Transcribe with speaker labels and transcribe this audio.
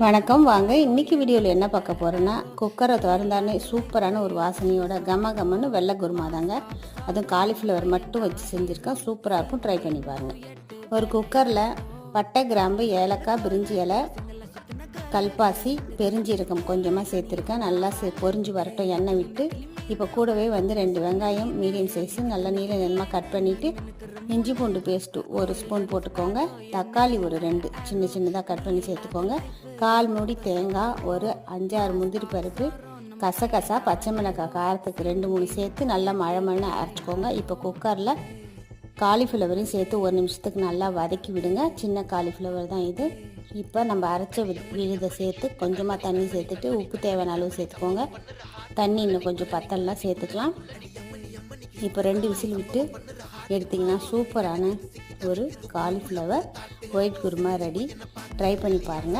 Speaker 1: வணக்கம். வாங்க இன்னைக்கு வீடியோவில் என்ன பார்க்க போகிறேன்னா குக்கரை திறந்தானே சூப்பரான ஒரு வாசனையோட கம கமன்னு வெள்ளை குருமா தாங்க. அதுவும் காலிஃப்ளவர் மட்டும் வச்சு செஞ்சுருக்கேன் சூப்பராக இருக்கும். ட்ரை பண்ணி பாருங்கள் ஒரு குக்கரில் பட்டை கிராம்பு ஏலக்காய் பிரிஞ்சி இலை கல்பாசி பெருஞ்சீரகம் கொஞ்சமாக சேர்த்துருக்கேன். நல்லா சே பொரிஞ்சு வரட்டும். எண்ணெய் விட்டு இப்போ கூடவே வந்து ரெண்டு வெங்காயம் மீடியம் சைஸு நல்லா நீள நீளமாக கட் பண்ணிவிட்டு இஞ்சி பூண்டு பேஸ்ட்டு ஒரு ஸ்பூன் போட்டுக்கோங்க. தக்காளி ஒரு ரெண்டு சின்ன சின்னதாக கட் பண்ணி சேர்த்துக்கோங்க. கால் மூடி தேங்காய் ஒரு அஞ்சாறு முந்திரி பருப்பு கசகசா பச்சை மிளகாய் காரத்துக்கு ரெண்டு மூணு சேர்த்து நல்லா மழை மழை அரைச்சிக்கோங்க. இப்போ குக்கரில் காலிஃப்ளவரையும் சேர்த்து ஒரு நிமிஷத்துக்கு நல்லா வதக்கி விடுங்க. சின்ன காலிஃப்ளவர் தான் இது. இப்போ நம்ம அரைச்ச விழுதை சேர்த்து கொஞ்சமாக தண்ணி சேர்த்துட்டு உப்பு தேவையான அளவு சேர்த்துக்கோங்க. தண்ணி இன்னும் கொஞ்சம் பத்தலாம் சேர்த்துக்கலாம். இப்போ ரெண்டு விசில் விட்டு எடுத்திங்கன்னா சூப்பரான ஒரு cauliflower white kurma ready. Try பண்ணி பாருங்கள்